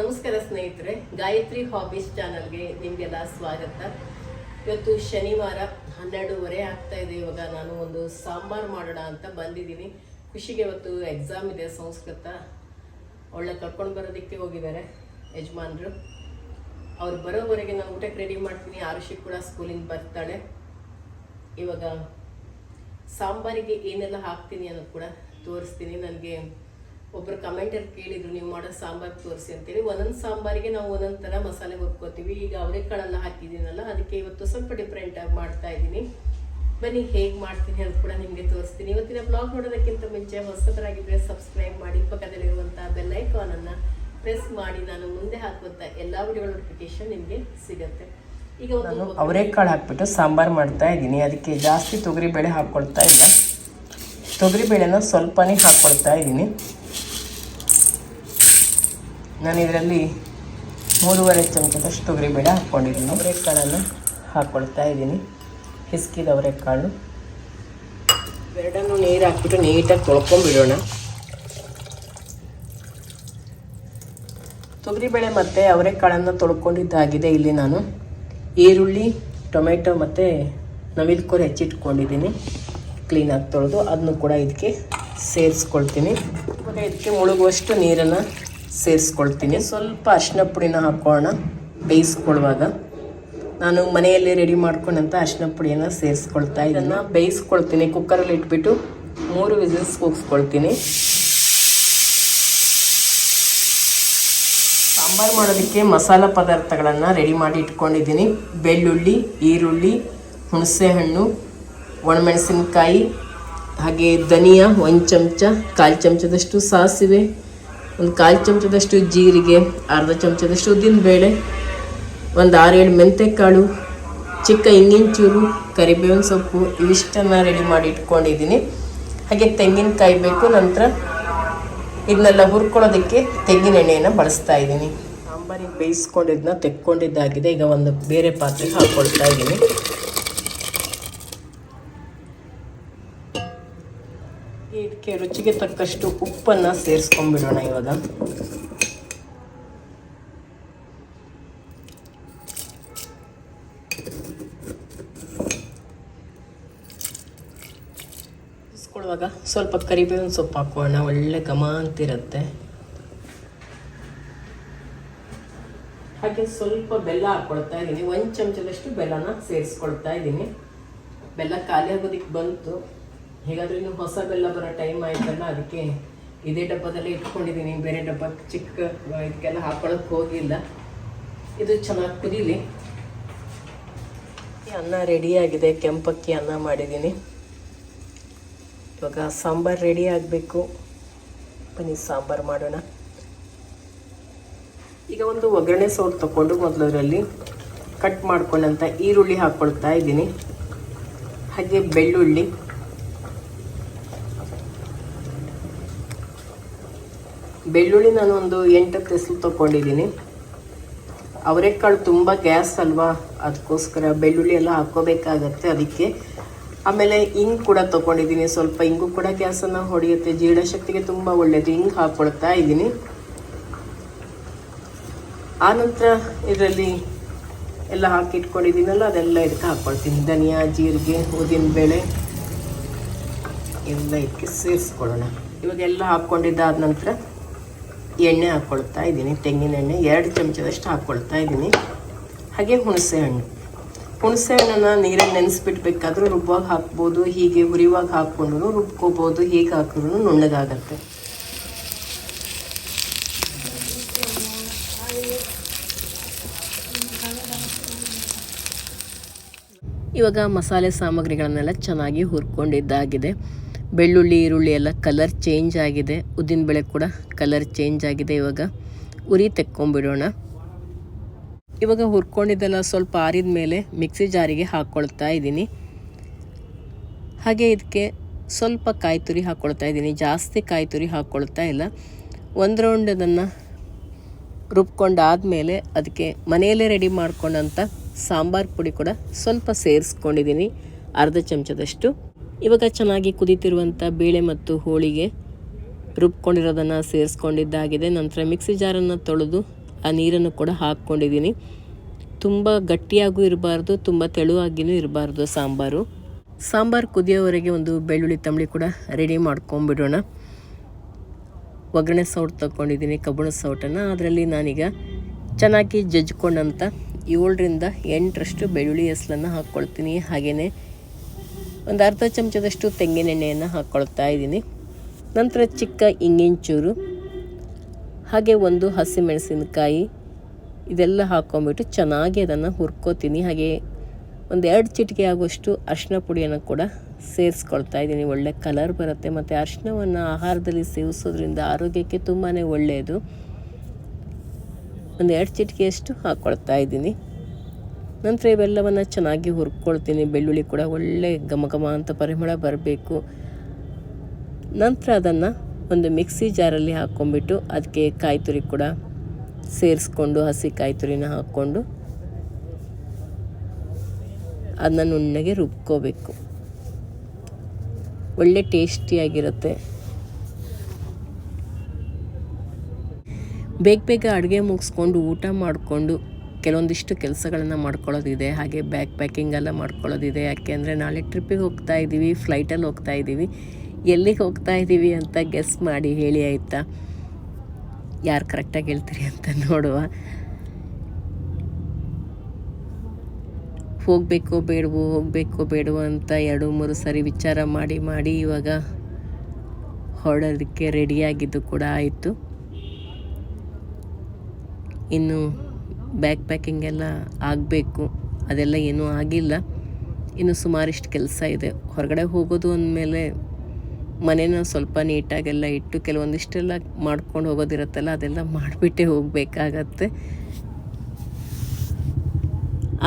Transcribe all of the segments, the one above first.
ನಮಸ್ಕಾರ ಸ್ನೇಹಿತರೆ, ಗಾಯತ್ರಿ ಹಾಬೀಸ್ ಚಾನಲ್ಗೆ ನಿಮಗೆಲ್ಲ ಸ್ವಾಗತ. ಇವತ್ತು ಶನಿವಾರ ಹನ್ನೆರಡೂವರೆ ಆಗ್ತಾ ಇದೆ. ಇವಾಗ ನಾನು ಒಂದು ಸಾಂಬಾರು ಮಾಡೋಣ ಅಂತ ಬಂದಿದ್ದೀನಿ. ಖುಷಿಗೆ ಇವತ್ತು ಎಕ್ಸಾಮ್ ಇದೆ, ಸಂಸ್ಕೃತ. ಒಳ್ಳೆ ಕರ್ಕೊಂಡು ಬರೋದಕ್ಕೆ ಹೋಗಿದ್ದಾರೆ ಯಜಮಾನ್ರು. ಅವ್ರು ಬರೋವರೆಗೆ ನಾನು ಊಟಕ್ಕೆ ರೆಡಿ ಮಾಡ್ತೀನಿ. ಆರುಷಿ ಕೂಡ ಸ್ಕೂಲಿಂದ ಬರ್ತಾಳೆ. ಇವಾಗ ಸಾಂಬಾರಿಗೆ ಏನೆಲ್ಲ ಹಾಕ್ತೀನಿ ಅನ್ನೋದು ಕೂಡ ತೋರಿಸ್ತೀನಿ. ನನಗೆ ಒಬ್ರು ಕಮೆಂಟಲ್ಲಿ ಕೇಳಿದ್ರು ನೀವು ಮಾಡೋ ಸಾಂಬಾರು ತೋರಿಸಿ ಅಂತೇಳಿ. ಒಂದೊಂದು ಸಾಂಬಾರಿಗೆ ನಾವು ಒಂದೊಂದು ಥರ ಮಸಾಲೆ ಹುರ್ಕೋತೀವಿ ಈಗ ಅವರೆಕಾಳೆಲ್ಲ ಹಾಕಿದ್ದೀನಲ್ಲ ಅದಕ್ಕೆ ಇವತ್ತು ಸ್ವಲ್ಪ ಡಿಫ್ರೆಂಟಾಗಿ ಮಾಡ್ತಾ ಇದ್ದೀನಿ. ಬನ್ನಿ ಹೇಗೆ ಮಾಡ್ತೀನಿ ಅಂತ ಕೂಡ ನಿಮಗೆ ತೋರಿಸ್ತೀನಿ. ಇವತ್ತಿನ ಬ್ಲಾಗ್ ನೋಡೋದಕ್ಕಿಂತ ಮುಂಚೆ ಹೊಸದರಾಗಿದ್ದರೆ ಸಬ್ಸ್ಕ್ರೈಬ್ ಮಾಡಿ ಪಕ್ಕದಲ್ಲಿರುವಂಥ ಬೆಲ್ ಐಕಾನನ್ನು ಪ್ರೆಸ್ ಮಾಡಿ ನಾನು ಮುಂದೆ ಹಾಕುವಂಥ ಎಲ್ಲ ವಿಡಿಯೋ ನೋಟಿಫಿಕೇಶನ್ ನಿಮಗೆ ಸಿಗುತ್ತೆ. ಈಗ ನಾನು ಒಂದು ಅವರೆಕಾಳು ಹಾಕ್ಬಿಟ್ಟು ಸಾಂಬಾರು ಮಾಡ್ತಾ ಇದ್ದೀನಿ. ಅದಕ್ಕೆ ಜಾಸ್ತಿ ತೊಗರಿಬೇಳೆ ಹಾಕ್ಕೊಳ್ತಾ ಇಲ್ಲ. ತೊಗರಿಬೇಳೆನ ಸ್ವಲ್ಪನೇ ಹಾಕ್ಕೊಳ್ತಾ ಇದ್ದೀನಿ. ನಾನು ಇದರಲ್ಲಿ ಮೂರುವರೆ ಚಮಚದಷ್ಟು ತೊಗರಿಬೇಳೆ ಹಾಕ್ಕೊಂಡಿದ್ದೀನಿ. ಅವರೆಕಾಳನ್ನು ಹಾಕ್ಕೊಳ್ತಾ ಇದ್ದೀನಿ. ಹಿಸ್ಕಿದ ಅವರೆಕಾಳು ಎರಡನ್ನು ನೀರು ಹಾಕ್ಬಿಟ್ಟು ನೀಟಾಗಿ ತೊಳ್ಕೊಂಡ್ಬಿಡೋಣ. ತೊಗರಿಬೇಳೆ ಮತ್ತು ಅವರೆಕಾಳನ್ನು ತೊಳ್ಕೊಂಡಿದ್ದಾಗಿದೆ ಇಲ್ಲಿ ನಾನು. ಈರುಳ್ಳಿ ಟೊಮೆಟೊ ಮತ್ತು ನವಿಲ್ಕೋರು ಹೆಚ್ಚಿಟ್ಕೊಂಡಿದ್ದೀನಿ. ಕ್ಲೀನಾಗಿ ತೊಳೆದು ಅದನ್ನು ಕೂಡ ಇದಕ್ಕೆ ಸೇರಿಸ್ಕೊಳ್ತೀನಿ. ಇವಾಗ ಇದಕ್ಕೆ ಮುಳುಗುವಷ್ಟು ನೀರನ್ನು ಸೇರಿಸ್ಕೊಳ್ತೀನಿ. ಸ್ವಲ್ಪ ಅರಿಶಿನ ಪುಡಿನ ಹಾಕೋಣ, ಬೇಯಿಸ್ಕೊಳ್ಳುವಾಗ. ನಾನು ಮನೆಯಲ್ಲಿ ರೆಡಿ ಮಾಡ್ಕೊಂಡಂಥ ಅರಿಶಿನ ಪುಡಿಯನ್ನು ಸೇರಿಸ್ಕೊಳ್ತಾ ಇದನ್ನು. ಬೇಯಿಸ್ಕೊಳ್ತೀನಿ, ಕುಕ್ಕರಲ್ಲಿ ಇಟ್ಬಿಟ್ಟು ಮೂರು ವಿಸಿಲ್ಸ್ ಕೂಗಿಸ್ಕೊಳ್ತೀನಿ. ಸಾಂಬಾರು ಮಾಡೋದಕ್ಕೆ ಮಸಾಲ ಪದಾರ್ಥಗಳನ್ನು ರೆಡಿ ಮಾಡಿ ಇಟ್ಕೊಂಡಿದ್ದೀನಿ. ಬೆಳ್ಳುಳ್ಳಿ, ಈರುಳ್ಳಿ, ಹುಣಸೆಹಣ್ಣು, ಒಣಮೆಣಸಿನಕಾಯಿ, ಹಾಗೆ ಧನಿಯಾ, ಒಂದು ಚಮಚ, ಕಾಲು ಚಮಚದಷ್ಟು ಸಾಸಿವೆ ಒಂದು ಕಾಲು ಚಮಚದಷ್ಟು ಜೀರಿಗೆ, ಅರ್ಧ ಚಮಚದಷ್ಟು ಉದ್ದಿನ ಬೇಳೆ ಒಂದು ಆರೇಳು ಮೆಂತೆಕಾಳು, ಚಿಕ್ಕ ಇಂಗಿನ ಚೂರು ಕರಿಬೇವಿನ ಸೊಪ್ಪು ಇವಿಷ್ಟನ್ನು ರೆಡಿ ಮಾಡಿ ಇಟ್ಕೊಂಡಿದ್ದೀನಿ. ಹಾಗೆ ತೆಂಗಿನಕಾಯಿ ಬೇಕು, ನಂತರ ಇದನ್ನೆಲ್ಲ ಹುರ್ಕೊಳ್ಳೋದಕ್ಕೆ ತೆಂಗಿನ ಎಣ್ಣೆಯನ್ನು ಬಳಸ್ತಾ ಇದ್ದೀನಿ. ಸಾಂಬಾರಿಗೆ ಬೇಯಿಸ್ಕೊಂಡಿದ್ದನ್ನ ತೆಕ್ಕೊಂಡಿದ್ದಾಗಿದೆ. ಈಗ ಒಂದು ಬೇರೆ ಪಾತ್ರೆಗೆ ಹಾಕ್ಕೊಳ್ತಾ ಇದ್ದೀನಿ. ಇದಕ್ಕೆ ರುಚಿಗೆ ತಕ್ಕಷ್ಟು ಉಪ್ಪನ್ನು ಸೇರಿಸ್ಕೊಂಡ್ಬಿಡೋಣ ಇವಾಗ. ಬೇಯಿಸ್ಕೊಳ್ಳುವಾಗ ಸ್ವಲ್ಪ ಕರಿಬೇವಿನ ಸೊಪ್ಪು ಹಾಕೋಣ, ಒಳ್ಳೆ ಘಮ ಅಂತಿರುತ್ತೆ. ಹಾಗೆ ಸ್ವಲ್ಪ ಬೆಲ್ಲ ಹಾಕ್ಕೊಳ್ತಾ ಇದ್ದೀನಿ. ಒಂದು ಚಮಚದಷ್ಟು ಬೆಲ್ಲನ ಸೇರಿಸ್ಕೊಳ್ತಾ ಇದ್ದೀನಿ. ಬೆಲ್ಲ ಖಾಲಿ ಆಗೋದಿಕ್ಕೆ ಬಂತು. ಹೇಗಾದ್ರೂ ಇನ್ನು ಹೊಸ ಬೆಲ್ಲ ಬರೋ ಟೈಮ್ ಆಯ್ತಲ್ಲ, ಅದಕ್ಕೆ ಇದೇ ಡಬ್ಬದಲ್ಲೇ ಇಟ್ಕೊಂಡಿದ್ದೀನಿ ಬೇರೆ ಡಬ್ಬ ಚಿಕ್ಕ, ಇದಕ್ಕೆಲ್ಲ ಹಾಕೊಳ್ಳೋಕೆ ಹೋಗಿಲ್ಲ. ಇದು ಚೆನ್ನಾಗಿ ಕುದೀಲಿ. ಅನ್ನ ರೆಡಿಯಾಗಿದೆ ಕೆಂಪಕ್ಕಿ ಅನ್ನ ಮಾಡಿದ್ದೀನಿ ಇವಾಗ ಸಾಂಬಾರು ರೆಡಿ ಆಗಬೇಕು. ಬನ್ನಿ, ಸಾಂಬಾರು ಮಾಡೋಣ. ಈಗ ಒಂದು ಒಗ್ಗರಣೆ ಸೌಟ್ ತಗೊಂಡು ಮೊದಲರಲ್ಲಿ ಕಟ್ ಮಾಡ್ಕೊಂಡಂಥ ಈರುಳ್ಳಿ ಹಾಕ್ಕೊಳ್ತಾ ಇದ್ದೀನಿ ಹಾಗೆ ಬೆಳ್ಳುಳ್ಳಿ. ಬೆಳ್ಳುಳ್ಳಿ ನಾನು ಒಂದು ಎಂಟು ತೆಸಲು ತಗೊಂಡಿದ್ದೀನಿ. ಅವರೆಕಾಳು ತುಂಬ ಗ್ಯಾಸ್ ಅಲ್ವಾ? ಅದಕ್ಕೋಸ್ಕರ ಬೆಳ್ಳುಳ್ಳಿ ಎಲ್ಲ ಹಾಕ್ಕೋಬೇಕಾಗತ್ತೆ ಅದಕ್ಕೆ. ಆಮೇಲೆ ಇಂಗ್ ಕೂಡ ತಗೊಂಡಿದ್ದೀನಿ. ಸ್ವಲ್ಪ ಹಿಂಗು ಕೂಡ ಗ್ಯಾಸನ್ನು ಹೊಡೆಯುತ್ತೆ. ಜೀರ್ಣಶಕ್ತಿಗೆ ತುಂಬ ಒಳ್ಳೆಯದು ಹಿಂಗೆ ಹಾಕ್ಕೊಳ್ತಾ ಇದ್ದೀನಿ. ಆನಂತರ ಇದರಲ್ಲಿ ಎಲ್ಲ ಹಾಕಿಟ್ಕೊಂಡಿದ್ದೀನಲ್ಲ, ಅದೆಲ್ಲ ಇದಕ್ಕೆ ಹಾಕ್ಕೊಳ್ತೀನಿ ಧನಿಯಾ, ಜೀರಿಗೆ ಉದ್ದಿನಬೇಳೆ ಎಲ್ಲ ಇದಕ್ಕೆ ಸೇರಿಸ್ಕೊಳ್ಳೋಣ. ಇವಾಗೆಲ್ಲ ಹಾಕ್ಕೊಂಡಿದ್ದಾದ ನಂತರ ಎಣ್ಣೆ ಹಾಕ್ಕೊಳ್ತಾ ಇದ್ದೀನಿ. ತೆಂಗಿನ ಎಣ್ಣೆ, ಎರಡು ಚಮಚದಷ್ಟು ಹಾಕ್ಕೊಳ್ತಾ ಇದ್ದೀನಿ. ಹಾಗೆ ಹುಣಸೆ ಹಣ್ಣು. ಹುಣಸೆ ಹಣ್ಣನ್ನು ನೀರಲ್ಲಿ ನೆನೆಸ್ಬಿಟ್ಬೇಕಾದ್ರೂ ರುಬ್ಬುವಾಗ ಹಾಕ್ಬೋದು, ಹೀಗೆ ಹುರಿವಾಗ ಹಾಕ್ಕೊಂಡು ರುಬ್ಕೋಬೋದು, ಹೀಗೆ ಹಾಕಿದ್ರು ನುಣ್ಣಗಾಗತ್ತೆ. ಇವಾಗ ಮಸಾಲೆ ಸಾಮಗ್ರಿಗಳನ್ನೆಲ್ಲ ಚೆನ್ನಾಗಿ ಹುರ್ಕೊಂಡಿದ್ದಾಗಿದೆ. ಬೆಳ್ಳುಳ್ಳಿ, ಈರುಳ್ಳಿ ಎಲ್ಲ ಕಲರ್ ಚೇಂಜ್ ಆಗಿದೆ. ಉದ್ದಿನಬೇಳೆ ಕೂಡ ಕಲರ್ ಚೇಂಜ್ ಆಗಿದೆ ಇವಾಗ. ಉರಿ ತೆಕ್ಕೊಂಬಿಡೋಣ. ಇವಾಗ ಹುರ್ಕೊಂಡಿದ್ದೆಲ್ಲ ಸ್ವಲ್ಪ ಆರಿದ ಮೇಲೆ ಮಿಕ್ಸಿ ಜಾರಿಗೆ ಹಾಕ್ಕೊಳ್ತಾ ಇದ್ದೀನಿ. ಹಾಗೆ ಇದಕ್ಕೆ ಸ್ವಲ್ಪ ಕಾಯಿ ತುರಿ ಹಾಕ್ಕೊಳ್ತಾ ಇದ್ದೀನಿ. ಜಾಸ್ತಿ ಕಾಯಿ ತುರಿ ಹಾಕ್ಕೊಳ್ತಾ ಇಲ್ಲ. ಒಂದು ರೌಂಡ್ ಅದನ್ನು ರುಬ್ಕೊಂಡಾದಮೇಲೆ ಅದಕ್ಕೆ ಮನೆಯಲ್ಲೇ ರೆಡಿ ಮಾಡ್ಕೊಂಡಂಥ ಸಾಂಬಾರು ಪುಡಿ ಕೂಡ ಸ್ವಲ್ಪ ಸೇರಿಸ್ಕೊಂಡಿದ್ದೀನಿ. ಅರ್ಧ ಚಮಚದಷ್ಟು. ಇವಾಗ ಚೆನ್ನಾಗಿ ಕುದಿತಿರುವಂಥ ಬೇಳೆ ಮತ್ತು ಹೋಳಿಗೆ ರುಬ್ಕೊಂಡಿರೋದನ್ನು ಸೇರಿಸ್ಕೊಂಡಿದ್ದಾಗಿದೆ. ನಂತರ ಮಿಕ್ಸಿ ಜಾರನ್ನು ತೊಳೆದು ಆ ನೀರನ್ನು ಕೂಡ ಹಾಕ್ಕೊಂಡಿದ್ದೀನಿ. ತುಂಬ ಗಟ್ಟಿಯಾಗೂ ಇರಬಾರ್ದು, ತುಂಬ ತೆಳುವಾಗಿಯೂ ಇರಬಾರ್ದು ಸಾಂಬಾರು. ಸಾಂಬಾರು ಕುದಿಯೋವರೆಗೆ ಒಂದು ಬೆಳ್ಳುಳ್ಳಿ ತಂಬಳಿ ಕೂಡ ರೆಡಿ ಮಾಡ್ಕೊಂಬಿಡೋಣ. ಒಗ್ಗರಣೆ ಸೌಟ್ ತಗೊಂಡಿದ್ದೀನಿ ಕಬ್ಬಣ ಸೌಟನ್ನು. ಅದರಲ್ಲಿ ನಾನೀಗ ಚೆನ್ನಾಗಿ ಜಜ್ಕೊಂಡಂಥ ಏಳರಿಂದ ಎಂಟರಷ್ಟು ಬೆಳ್ಳುಳ್ಳಿ ಹೆಸಲನ್ನು ಹಾಕ್ಕೊಳ್ತೀನಿ. ಹಾಗೆಯೇ ಒಂದು ಅರ್ಧ ಚಮಚದಷ್ಟು ತೆಂಗಿನೆಣ್ಣೆಯನ್ನು ಹಾಕ್ಕೊಳ್ತಾ ಇದ್ದೀನಿ. ನಂತರ ಚಿಕ್ಕ ಇಂಗಿಂಚೂರು ಹಾಗೆ ಒಂದು ಹಸಿಮೆಣಸಿನಕಾಯಿ, ಇದೆಲ್ಲ ಹಾಕ್ಕೊಂಬಿಟ್ಟು ಚೆನ್ನಾಗಿ ಅದನ್ನು ಹುರ್ಕೋತೀನಿ. ಹಾಗೆ ಒಂದು ಎರಡು ಚಿಟಿಕೆ ಆಗುವಷ್ಟು ಅರಿಶಿನ ಪುಡಿಯನ್ನು ಕೂಡ ಸೇರಿಸ್ಕೊಳ್ತಾ ಇದ್ದೀನಿ. ಒಳ್ಳೆ ಕಲರ್ ಬರುತ್ತೆ ಮತ್ತು ಅರಿಶಿನವನ್ನು ಆಹಾರದಲ್ಲಿ ಸೇವಿಸೋದ್ರಿಂದ ಆರೋಗ್ಯಕ್ಕೆ ತುಂಬಾ ಒಳ್ಳೆಯದು. ಒಂದು ಎರಡು ಚಿಟಿಕೆಯಷ್ಟು ಹಾಕ್ಕೊಳ್ತಾ ಇದ್ದೀನಿ. ನಂತರ ಇವೆಲ್ಲವನ್ನು ಚೆನ್ನಾಗಿ ಹುರ್ಕೊಳ್ತೀನಿ. ಬೆಳ್ಳುಳ್ಳಿ ಕೂಡ ಒಳ್ಳೆ ಘಮ ಘಮ ಅಂತ ಪರಿಮಳ ಬರಬೇಕು. ನಂತರ ಅದನ್ನು ಒಂದು ಮಿಕ್ಸಿ ಜಾರಲ್ಲಿ ಹಾಕ್ಕೊಂಬಿಟ್ಟು ಅದಕ್ಕೆ ಕಾಯಿ ತುರಿ ಕೂಡ ಸೇರಿಸ್ಕೊಂಡು, ಹಸಿ ಕಾಯಿ ತುರಿನ ಹಾಕ್ಕೊಂಡು ಅದನ್ನ ನುಣ್ಣಗೆ ರುಬ್ಕೋಬೇಕು. ಒಳ್ಳೆ ಟೇಸ್ಟಿಯಾಗಿರುತ್ತೆ ಬೇಗ ಬೇಗ ಅಡುಗೆ ಮುಗಿಸ್ಕೊಂಡು ಊಟ ಮಾಡಿಕೊಂಡು ಕೆಲವೊಂದಿಷ್ಟು ಕೆಲಸಗಳನ್ನು ಮಾಡ್ಕೊಳ್ಳೋದಿದೆ, ಹಾಗೆ ಬ್ಯಾಗ್ ಪ್ಯಾಕಿಂಗ್ ಎಲ್ಲ ಮಾಡ್ಕೊಳ್ಳೋದಿದೆ. ಯಾಕೆಂದರೆ ನಾಳೆ ಟ್ರಿಪ್ಪಿಗೆ ಹೋಗ್ತಾ ಇದ್ದೀವಿ ಫ್ಲೈಟಲ್ಲಿ ಹೋಗ್ತಾ ಇದ್ದೀವಿ. ಎಲ್ಲಿಗೆ ಹೋಗ್ತಾ ಇದ್ದೀವಿ ಅಂತ ಗೆಸ್ ಮಾಡಿ ಹೇಳಿ ಆಯಿತಾ? ಯಾರು ಕರೆಕ್ಟಾಗಿ ಹೇಳ್ತೀರಿ ಅಂತ ನೋಡುವ. ಹೋಗಬೇಕು ಬೇಡವೋ ಹೋಗಬೇಕು ಬೇಡವೋ ಅಂತ ಎರಡು, ಮೂರು ಸರಿ ವಿಚಾರ ಮಾಡಿ ಮಾಡಿ ಇವಾಗ ಹೊರಡೋದಕ್ಕೆ ರೆಡಿಯಾಗಿದ್ದು ಕೂಡ ಆಯಿತು. ಇನ್ನು ಬ್ಯಾಗ್ ಪ್ಯಾಕಿಂಗ್ ಎಲ್ಲ ಆಗಬೇಕು. ಅದೆಲ್ಲ ಏನೂ ಆಗಿಲ್ಲ. ಇನ್ನು ಸುಮಾರಿಷ್ಟು ಕೆಲಸ ಇದೆ. ಹೊರಗಡೆ ಹೋಗೋದು ಅಂದಮೇಲೆ ಮನೇನ ಸ್ವಲ್ಪ ನೀಟಾಗೆಲ್ಲ ಇಟ್ಟು ಕೆಲವೊಂದಿಷ್ಟೆಲ್ಲ ಮಾಡ್ಕೊಂಡು ಹೋಗೋದಿರುತ್ತಲ್ಲ, ಅದೆಲ್ಲ ಮಾಡಿಬಿಟ್ಟೆ ಹೋಗಬೇಕಾಗತ್ತೆ.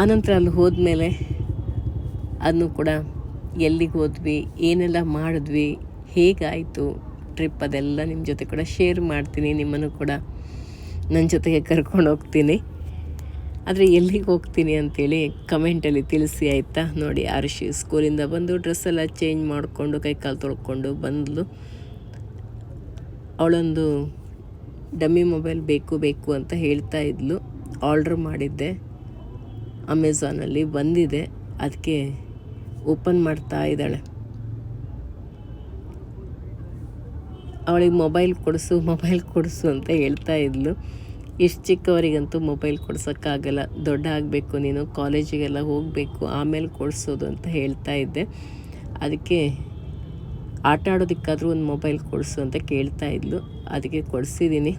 ಆನಂತರ ಅಲ್ಲಿ ಹೋದ್ಮೇಲೆ ಅದನ್ನು ಕೂಡ ಎಲ್ಲಿಗೆ ಹೋದ್ವಿ, ಏನೆಲ್ಲ ಮಾಡಿದ್ವಿ, ಹೇಗಾಯಿತು ಟ್ರಿಪ್ ಅದೆಲ್ಲ ನಿಮ್ಮ ಜೊತೆ ಕೂಡ ಶೇರ್ ಮಾಡ್ತೀನಿ. ನಿಮ್ಮನ್ನು ಕೂಡ ನನ್ನ ಜೊತೆಗೆ ಕರ್ಕೊಂಡು ಹೋಗ್ತೀನಿ. ಆದರೆ ಎಲ್ಲಿಗೆ ಹೋಗ್ತೀನಿ ಅಂತೇಳಿ ಕಮೆಂಟಲ್ಲಿ ತಿಳಿಸಿ ಆಯಿತಾ? ನೋಡಿ ಆರುಷಿ ಸ್ಕೂಲಿಂದ ಬಂದು ಡ್ರೆಸ್ ಎಲ್ಲ ಚೇಂಜ್ ಮಾಡಿಕೊಂಡು ಕೈ ಕಾಲು ತೊಳ್ಕೊಂಡು ಬಂದಳು ಅವಳೊಂದು ಡಮ್ಮಿ ಮೊಬೈಲ್ ಬೇಕು ಬೇಕು ಅಂತ ಹೇಳ್ತಾ ಇದ್ಲು. ಆರ್ಡ್ರ್ ಮಾಡಿದ್ದೆ. ಅಮೆಝಾನಲ್ಲಿ ಬಂದಿದೆ. ಅದಕ್ಕೆ ಓಪನ್ ಮಾಡ್ತಾ ಇದ್ದಾಳೆ. ಅವಳಿಗೆ ಮೊಬೈಲ್ ಕೊಡಿಸು ಮೊಬೈಲ್ ಕೊಡಿಸು ಅಂತ ಹೇಳ್ತಾ ಇದ್ಲು. ಇಷ್ಟು ಚಿಕ್ಕವರಿಗಂತೂ ಮೊಬೈಲ್ ಕೊಡ್ಸೋಕ್ಕಾಗಲ್ಲ. ದೊಡ್ಡ ಆಗಬೇಕು, ನೀನು ಕಾಲೇಜಿಗೆಲ್ಲ ಹೋಗಬೇಕು, ಆಮೇಲೆ ಕೊಡಿಸೋದು ಅಂತ ಹೇಳ್ತಾ ಇದ್ದೆ. ಅದಕ್ಕೆ ಆಟ ಆಡೋದಕ್ಕಾದರೂ ಒಂದು ಮೊಬೈಲ್ ಕೊಡಿಸು ಅಂತ ಕೇಳ್ತಾ ಇದ್ಲು. ಅದಕ್ಕೆ ಕೊಡಿಸಿದ್ದೀನಿ.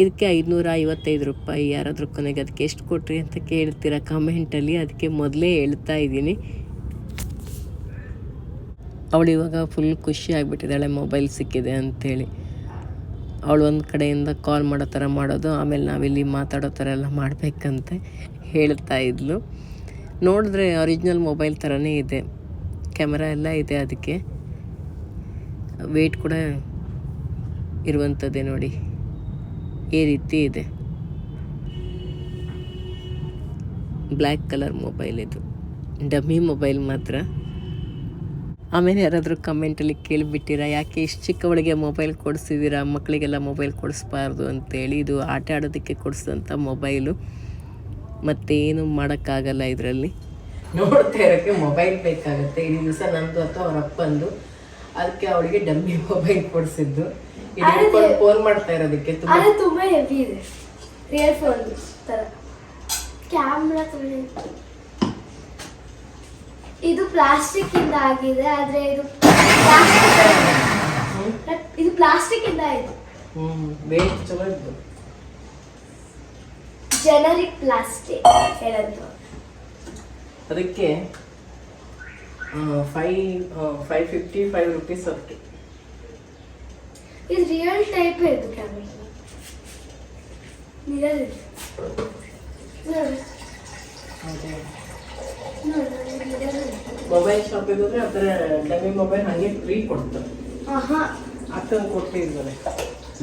ಇದಕ್ಕೆ ಐದುನೂರ ಐವತ್ತೈದು ರೂಪಾಯಿ, ಯಾರಾದರೂ ಕೊನೆಗೆ ಅದಕ್ಕೆ ಎಷ್ಟು ಕೊಟ್ರಿ ಅಂತ ಕೇಳ್ತೀರಾ ಕಮೆಂಟಲ್ಲಿ. ಅದಕ್ಕೆ ಮೊದಲೇ ಹೇಳ್ತಾ ಇದ್ದೀನಿ. ಅವಳು ಇವಾಗ ಫುಲ್ ಖುಷಿ ಆಗಿಬಿಟ್ಟಿದ್ದಾಳೆ, ಮೊಬೈಲ್ ಸಿಕ್ಕಿದೆ ಅಂಥೇಳಿ ಅವಳು ಒಂದು ಕಡೆಯಿಂದ ಕಾಲ್ ಮಾಡೋ ಥರ ಮಾಡೋದು, ಆಮೇಲೆ ನಾವಿಲ್ಲಿ ಮಾತಾಡೋ ಥರ ಎಲ್ಲ ಮಾಡಬೇಕಂತೆ ಹೇಳ್ತಾ ಇದ್ಲು. ನೋಡಿದ್ರೆ ಒರಿಜಿನಲ್ ಮೊಬೈಲ್ ಥರನೇ ಇದೆ. ಕ್ಯಾಮರಾ ಎಲ್ಲ ಇದೆ ಅದಕ್ಕೆ. ವೇಟ್ ಕೂಡ ಇರುವಂಥದ್ದೇ ನೋಡಿ. ಈ ರೀತಿ ಇದೆ. ಬ್ಲ್ಯಾಕ್ ಕಲರ್ ಮೊಬೈಲ್ ಇದು. ಡಮ್ಮಿ ಮೊಬೈಲ್ ಮಾತ್ರ. ಆಮೇಲೆ ಯಾರಾದರೂ ಕಮೆಂಟಲ್ಲಿ ಕೇಳಿಬಿಟ್ಟಿರಾ? ಯಾಕೆ ಇಷ್ಟು ಚಿಕ್ಕವಳಿಗೆ ಮೊಬೈಲ್ ಕೊಡಿಸಿದ್ದೀರಾ ಮಕ್ಕಳಿಗೆಲ್ಲ ಮೊಬೈಲ್ ಕೊಡಿಸ್ಬಾರ್ದು ಅಂತೇಳಿ ಇದು ಆಟ ಆಡೋದಕ್ಕೆ ಕೊಡಿಸಿದಂಥ ಮೊಬೈಲು ಮತ್ತೇನು ಮಾಡೋಕ್ಕಾಗಲ್ಲ ಇದರಲ್ಲಿ? ನೋಡ್ತಾ ಇರೋಕ್ಕೆ ಮೊಬೈಲ್ ಬೇಕಾಗುತ್ತೆ. ಇಡೀ ದಿವಸ ನಂದು ಅಥವಾ ಅವ್ರ ಅಪ್ಪಂದು. ಅದಕ್ಕೆ ಅವಳಿಗೆ ಡಮ್ಮಿ ಮೊಬೈಲ್ ಕೊಡಿಸಿದ್ದು. ಫೋನ್ ಮಾಡ್ತಾ ಇರೋದಕ್ಕೆ ತುಂಬ ಹೆವಿ ಇದೆ. ರಿಯಲ್ ಫೋನ್ ತರ ಕ್ಯಾಮ್ರಾ ಇದು ಪ್ಲಾಸ್ಟಿಕ್ ಇಂದ ಆಗಿದೆ ಆದ್ರೆ ಇದು ಪ್ಲಾಸ್ಟಿಕ್ ಇದು ಪ್ಲಾಸ್ಟಿಕ್ ಇಂದ ಆಯ್ತು. ವೇಟ್ ಚಲೋ ಇತ್ತು ಜನರಿಕ್ ಪ್ಲಾಸ್ಟಿಕ್ ಹೇಳಂತ ಅದಕ್ಕೆ five five fifty five rupees ಅದಕ್ಕೆ ಇದು ರಿಯಲ್ ಟೈಪ್ ಇದು ಕ್ಯಾಮಿ ರಿಯಲ್ ಇದೆ ನೋಡಿ ನೋಡಿ ರಿಯಲ್ ಇದೆ ಮೊಬೈಲ್ ಶಾಪ್ ಇದ್ರೆ ಆ ಥರ ಡಮ್ಮಿ ಮೊಬೈಲ್ ಹಂಗೆ ಫ್ರೀ ಕೊಡ್ತಾರೆ. ಅಕ್ಕಂಗ್ ಕೊಟ್ಟಿದ್ದಾರೆ.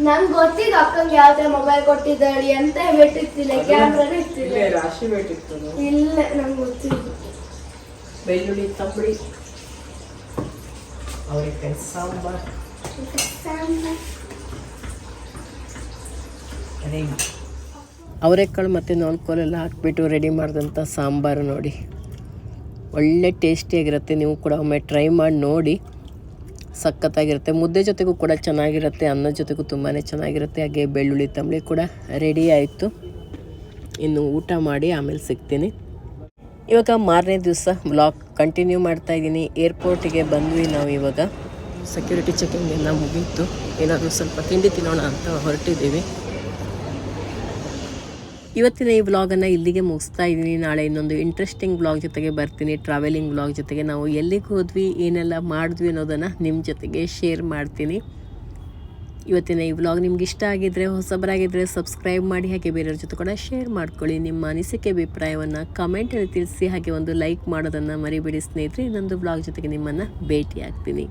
ನಂಗೆ ಗೊತ್ತಿದ್ದು ಅಕ್ಕಂಗೆ ಯಾವ ತರ ಮೊಬೈಲ್ ಕೊಟ್ಟಿದ್ದಾಳಿ ಅಂತ ಬೇಟಿತ್ತಿಲ್ಲ ಕ್ಯಾಮ್ರಾನು ಇರ್ತಿಲ್ಲ ರಾಶಿ ಬೇಟಿತ್ತು ಇಲ್ಲ ನಂಗೆ ಗೊತ್ತಿಲ್ಲ. ಬೆಳ್ಳುಳ್ಳಿ ತಂಬಳಿ ಅವರಿಕಾಯಿ ಸಾಂಬಾರ್. ಅವರೆಕಾಳು ಮತ್ತು ನೋಲ್ಕೋಲೆಲ್ಲ ಹಾಕ್ಬಿಟ್ಟು ರೆಡಿ ಮಾಡಿದಂಥ ಸಾಂಬಾರು ನೋಡಿ. ಒಳ್ಳೆ ಟೇಸ್ಟಿಯಾಗಿರುತ್ತೆ ನೀವು ಕೂಡ ಒಮ್ಮೆ ಟ್ರೈ ಮಾಡಿ ನೋಡಿ. ಸಖತ್ತಾಗಿರುತ್ತೆ. ಮುದ್ದೆ ಜೊತೆಗೂ ಕೂಡ ಚೆನ್ನಾಗಿರುತ್ತೆ. ಅನ್ನದ ಜೊತೆಗೂ ತುಂಬಾ ಚೆನ್ನಾಗಿರುತ್ತೆ. ಹಾಗೆ ಬೆಳ್ಳುಳ್ಳಿ, ತಂಬಳಿ ಕೂಡ ರೆಡಿ ಆಯಿತು. ಇನ್ನು ಊಟ ಮಾಡಿ ಆಮೇಲೆ ಸಿಗ್ತೀನಿ. ಇವಾಗ ಮಾರನೇ ದಿವಸ ಬ್ಲಾಗ್ ಕಂಟಿನ್ಯೂ ಮಾಡ್ತಾ ಇದ್ದೀನಿ. ಏರ್ಪೋರ್ಟಿಗೆ ಬಂದ್ವಿ ನಾವು ಇವಾಗ. ಸೆಕ್ಯೂರಿಟಿ ಚೆಕಿಂಗ್ ಎಲ್ಲ ಮುಗೀತು. ಏನಾದರೂ ಸ್ವಲ್ಪ ತಿಂಡಿ ತಿನ್ನೋಣ ಅಂತ ಹೊರಟಿದ್ದೀವಿ. ಇವತ್ತಿನ ಈ ವ್ಲಾಗನ್ನು ಇಲ್ಲಿಗೆ ಮುಗಿಸ್ತಾ ಇದ್ದೀನಿ. ನಾಳೆ ಇನ್ನೊಂದು ಇಂಟ್ರೆಸ್ಟಿಂಗ್ ವ್ಲಾಗ್ ಜೊತೆಗೆ ಬರ್ತೀನಿ. ಟ್ರಾವೆಲಿಂಗ್ ವ್ಲಾಗ್ ಜೊತೆಗೆ ನಾವು ಎಲ್ಲಿಗೆ ಹೋದ್ವಿ, ಏನೆಲ್ಲ ಮಾಡಿದ್ವಿ ಅನ್ನೋದನ್ನು ನಿಮ್ಮ ಜೊತೆಗೆ ಶೇರ್ ಮಾಡ್ತೀನಿ. ಇವತ್ತಿನ ಈ ವ್ಲಾಗ್ ನಿಮ್ಗೆ ಇಷ್ಟ ಆಗಿದ್ದರೆ ಹೊಸಬರಾಗಿದ್ದರೆ ಸಬ್ಸ್ಕ್ರೈಬ್ ಮಾಡಿ, ಹಾಗೆ ಬೇರೆಯವ್ರ ಜೊತೆ ಕೂಡ ಶೇರ್ ಮಾಡ್ಕೊಳ್ಳಿ. ನಿಮ್ಮ ಅನಿಸಿಕೆ, ಅಭಿಪ್ರಾಯವನ್ನು ಕಮೆಂಟಲ್ಲಿ ತಿಳಿಸಿ, ಹಾಗೆ ಒಂದು ಲೈಕ್ ಮಾಡೋದನ್ನು ಮರಿಬಿಡಿ ಸ್ನೇಹಿತರೆ. ಇನ್ನೊಂದು ವ್ಲಾಗ್ ಜೊತೆಗೆ ನಿಮ್ಮನ್ನು ಭೇಟಿ ಆಗ್ತೀನಿ